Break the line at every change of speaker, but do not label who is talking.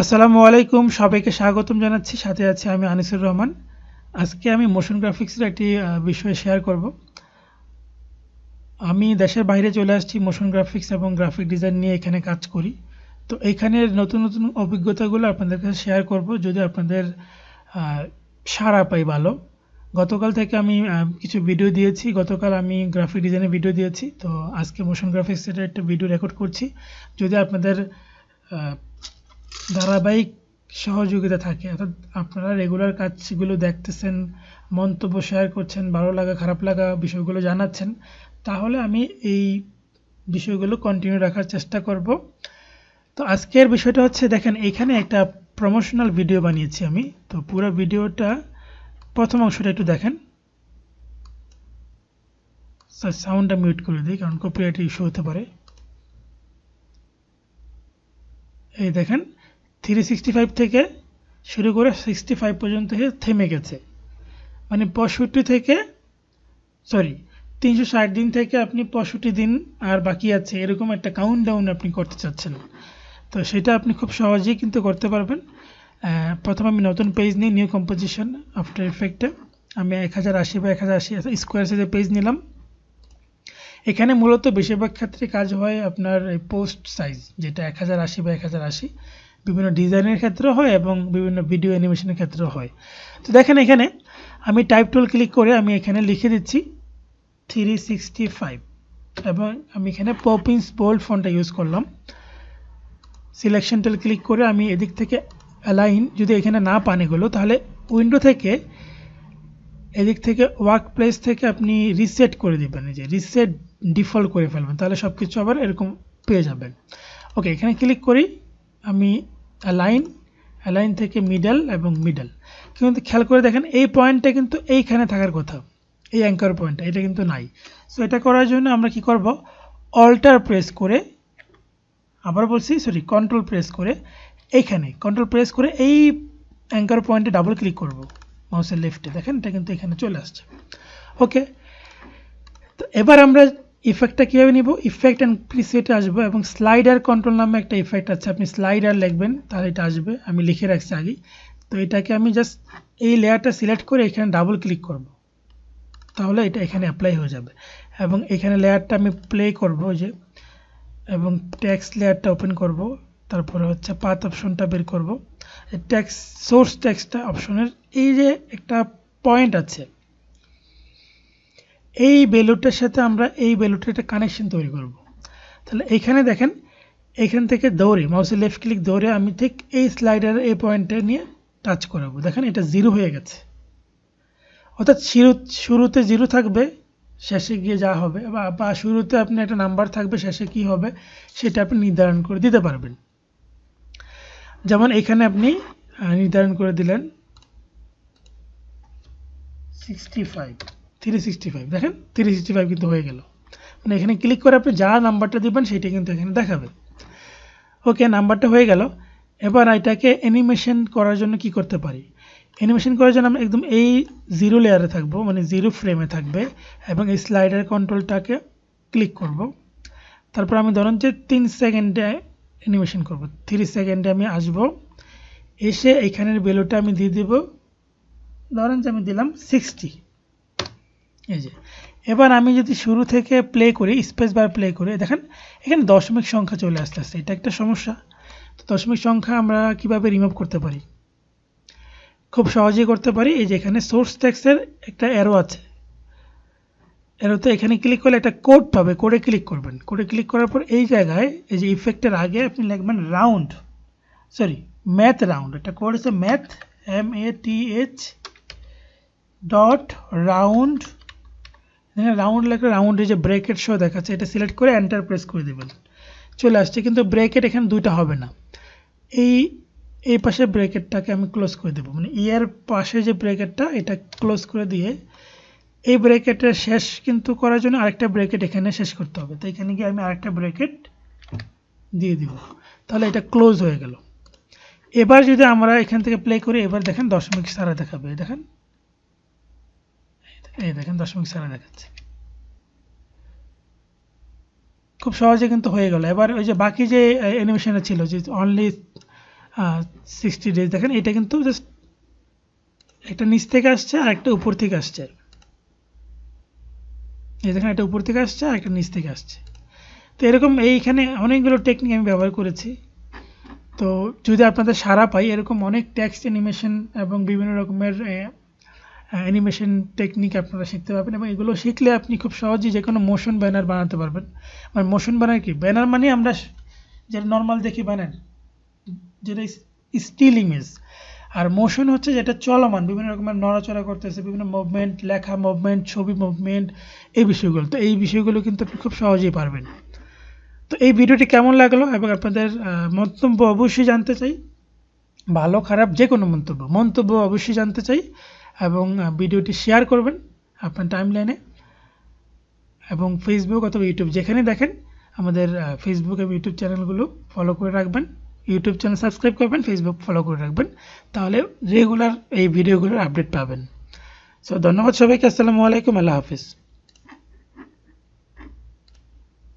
আসসালামু আলাইকুম, সবাইকে স্বাগতম জানাচ্ছি। সাথে আছি আমি আনিসুর রহমান। আজকে আমি মোশন গ্রাফিক্সের একটি বিষয় শেয়ার করব। আমি দেশের বাইরে চলে আসছি মোশন গ্রাফিক্স এবং গ্রাফিক ডিজাইন নিয়ে এখানে কাজ করি। তো এইখানের নতুন নতুন অভিজ্ঞতাগুলো আপনাদের কাছে শেয়ার করব, যদি আপনাদের সাড়া পাই ভালো। গতকাল থেকে আমি কিছু ভিডিও দিয়েছি। গতকাল আমি গ্রাফিক ডিজাইনের ভিডিও দিয়েছি। তো আজকে মোশন গ্রাফিক্সের একটা ভিডিও রেকর্ড করছি। যদি আপনাদের ধারাবাহিক সহযোগিতা থাকে। অর্থাৎ আপনারা রেগুলার কাজগুলো দেখতেছেন, মন্তব্য শেয়ার করছেন, ভালো লাগা, খারাপ লাগা বিষয়গুলো জানাচ্ছেন, তাহলে আমি এই বিষয়গুলো কন্টিনিউ রাখার চেষ্টা করব। তো আজকের বিষয়টা হচ্ছে, দেখেন, এখানে একটা প্রমোশনাল ভিডিও বানিয়েছি আমি। তো পুরো ভিডিওটা, প্রথম অংশটা একটু দেখেন। সাউন্ডটা মিউট করে দিই, কারণ কপিরাইট ইস্যু হতে পারে। এই দেখেন। থ্রি সিক্সটি ফাইভ থেকে শুরু করে সিক্সটি ফাইভ পর্যন্ত থেমে গেছে। মানে পঁয়ষট্টি থেকে সরি তিনশো ষাট দিন থেকে আপনি পঁয়ষট্টি দিন আর বাকি আছে, এরকম একটা কাউন্ট ডাউন আপনি করতে চাচ্ছেন। তো সেটা আপনি খুব সহজেই কিন্তু করতে পারবেন। প্রথমে আমি নতুন পেজ নিই নিউ কম্পোজিশন আফটার এফেক্টে আমি এক হাজার আশি বা এক হাজার আশি স্কোয়ার সাইজের পেজ নিলাম। এখানে মূলত বেশিরভাগ ক্ষেত্রে কাজ হয় আপনার পোস্ট সাইজ যেটা এক হাজার আশি বা এক হাজার আশি। বিভিন্ন ডিজাইনের ক্ষেত্রে হয় এবং বিভিন্ন ভিডিও অ্যানিমেশনের ক্ষেত্রেও হয়। তো দেখেন এখানে আমি টাইপ টুল ক্লিক করে আমি এখানে লিখে দিচ্ছি থ্রি সিক্সটি ফাইভ এবং আমি এখানে পপিন্স বোল্ড ফোনটা ইউজ করলাম। সিলেকশন টুল ক্লিক করে আমি এদিক থেকে অ্যালাইন যদি এখানে না পান এগুলো, তাহলে উইন্ডো থেকে এদিক থেকে ওয়ার্ক প্লেস থেকে আপনি রিসেট করে দিবেন যে রিসেট ডিফল্ট করে ফেলবেন, তাহলে সব কিছু আবার এরকম পেয়ে যাবেন। ওকে এখানে ক্লিক করি, আমি অ্যালাইন অ্যালাইন থেকে মিডল এবং মিডল কিন্তু খেয়াল করে দেখেন, এই পয়েন্টটা কিন্তু এইখানে থাকার কথা। এই অ্যাঙ্কার পয়েন্টটা এটা কিন্তু নাই। সো এটা করার জন্য আমরা কি করব? অল্টার প্রেস করে, আবার বলছি সরি কন্ট্রোল প্রেস করে এইখানে কন্ট্রোল প্রেস করে এই অ্যাঙ্কার পয়েন্টে ডাবল ক্লিক করব মাউসের লেফটে দেখেন, এটা কিন্তু এখানে চলে আসছে। ওকে তো এবার আমরা ইফেক্টটা কীভাবে নিব? ইফেক্ট অ্যান্ড প্রিসেটে আসব এবং স্লাইডার কন্ট্রোল নামে একটা ইফেক্ট আছে। আপনি স্লাইডার লিখবেন, তাহলে এটা আসবে। আমি লিখে রাখছি আগেই। তো এটাকে আমি জাস্ট এই লেয়ারটা সিলেক্ট করে এখানে ডাবল ক্লিক করব। তাহলে এটা এখানে অ্যাপ্লাই হয়ে যাবে। এবং এখানে লেয়ারটা আমি প্লে করব যে, এবং ট্যাক্স লেয়ারটা ওপেন করব। তারপরে হচ্ছে পাথ অপশনটা বের করব। ট্যাক্স সোর্স ট্যাক্সটা অপশনের এই যে একটা পয়েন্ট আছে এই বেলুটার সাথে আমরা এই বেলুটার একটা কানেকশন তৈরি করব। তাহলে এইখানে দেখেন এখান থেকে দৌড়ে মাউসের লেফট ক্লিক দৌড়ে আমি ঠিক এই স্লাইডার এই পয়েন্টটা নিয়ে টাচ করাবো। দেখেন এটা জিরো হয়ে গেছে। অর্থাৎ শুরু, শুরুতে জিরো থাকবে, শেষে গিয়ে যা হবে, বা শুরুতে আপনি একটা নাম্বার থাকবে, শেষে কি হবে, সেটা আপনি নির্ধারণ করে দিতে পারবেন। যেমন এখানে আপনি নির্ধারণ করে দিলেন sixty five three sixty five দেখেন থ্রি সিক্সটি ফাইভ কিন্তু হয়ে গেল। মানে এখানে ক্লিক করে আপনি যা নাম্বারটা দিবেন সেটা কিন্তু এখানে দেখাবে। ওকে নাম্বারটা হয়ে গেল। এবার এটাকে অ্যানিমেশন করার জন্য কি করতে পারি? অ্যানিমেশন করার জন্য আমরা একদম এই জিরো লেয়ারে থাকব মানে জিরো ফ্রেমে থাকবে এবং এই স্লাইডার কন্ট্রোলটাকে ক্লিক করব। তারপর আমি ধরুন যে তিন সেকেন্ডে অ্যানিমেশন করব। থ্রি সেকেন্ডে আমি আসব, এসে এখানের বেলুটা আমি দিয়ে দেব। ধরেন যে আমি দিলাম সিক্সটি এই যে, এবার আমি যদি শুরু থেকে প্লে করি স্পেস বার প্লে করি, দেখেন এখানে দশমিক সংখ্যা চলে আসতে আসতে এটা একটা সমস্যা। তো দশমিক সংখ্যা আমরা কীভাবে রিমুভ করতে পারি? খুব সহজেই করতে পারি। এই যে এখানে সোর্স ট্যাক্সের একটা অ্যারো আছে। অ্যারোতে এখানে ক্লিক করলে একটা কোড পাবে। কোডে ক্লিক করবেন। কোডে ক্লিক করার পর এই জায়গায় এই যে ইফেক্টের আগে আপনি লিখবেন রাউন্ড সরি ম্যাথ রাউন্ড একটা কোড আছে math M A T H dot round এখানে রাউন্ড লেখা রাউন্ডে যে ব্রেকেট শো দেখাচ্ছে, এটা সিলেক্ট করে এন্টার প্রেস করে দেবেন। চলে আসছে, কিন্তু ব্রেকেট এখানে দুইটা হবে না। এই এই পাশে ব্রেকেটটাকে আমি ক্লোজ করে দেবো। মানে ইয়ার পাশে যে ব্রেকেটটা এটা ক্লোজ করে দিয়ে এই ব্রেকেটের শেষ কিন্তু করার জন্য আরেকটা ব্রেকেট এখানে শেষ করতে হবে। তো এখানে গিয়ে আমি আরেকটা ব্রেকেট দিয়ে দিব। তাহলে এটা ক্লোজ হয়ে গেল। এবার যদি আমরা এখান থেকে প্লে করি, এবার দেখেন দশমিক সারা দেখাবে। দেখেন। এই দেখেন দশমিক সারা দেখাচ্ছে খুব সহজে কিন্তু হয়ে গেল। এবার ওই যে বাকি যে অ্যানিমেশনটা ছিল, যে অনলি সিক্সটি ডেজ দেখেন, এটা কিন্তু জাস্ট একটা নিচ থেকে আসছে আর একটা উপর থেকে আসছে। এই দেখেন, একটা উপর থেকে আসছে আর একটা নিচ থেকে আসছে। তো এরকম এইখানে অনেকগুলো টেকনিক আমি ব্যবহার করেছি। তো যদি আপনাদের সারা পাই, এরকম অনেক টেক্সট অ্যানিমেশন এবং বিভিন্ন রকমের অ্যানিমেশন টেকনিক আপনারা শিখতে পারবেন এবং এগুলো শিখলে আপনি খুব সহজেই যে কোনো মোশন ব্যানার বানাতে পারবেন। মানে মোশন ব্যানার কি? ব্যানার মানে আমরা যেটা নর্মাল দেখি ব্যানার যেটা স্টিল ইমেজ আর মোশন হচ্ছে যেটা চলমান, বিভিন্ন রকমের নড়াচড়া করতেছে, বিভিন্ন মুভমেন্ট লেখা মুভমেন্ট ছবি মুভমেন্ট এই বিষয়গুলো। তো এই বিষয়গুলো কিন্তু আপনি খুব সহজেই পারবেন। তো এই ভিডিওটি কেমন লাগল এবং আপনাদের মন্তব্য অবশ্যই জানতে চাই। ভালো, খারাপ যে কোনো মন্তব্য। মন্তব্য অবশ্যই জানতে চাই। এবং ভিডিওটি শেয়ার করবেন আপনার টাইম লাইনে এবং ফেসবুক অথবা ইউটিউব যেখানে দেখেন আমাদের ফেসবুক এবং ইউটিউব চ্যানেলগুলো ফলো করে রাখবেন। ইউটিউব চ্যানেল সাবস্ক্রাইব করবেন ফেসবুক ফলো করে রাখবেন। তাহলে রেগুলার এই ভিডিওগুলোর আপডেট পাবেন। সো ধন্যবাদ সবাইকে। আসসালামু আলাইকুম। আল্লাহ হাফিজ।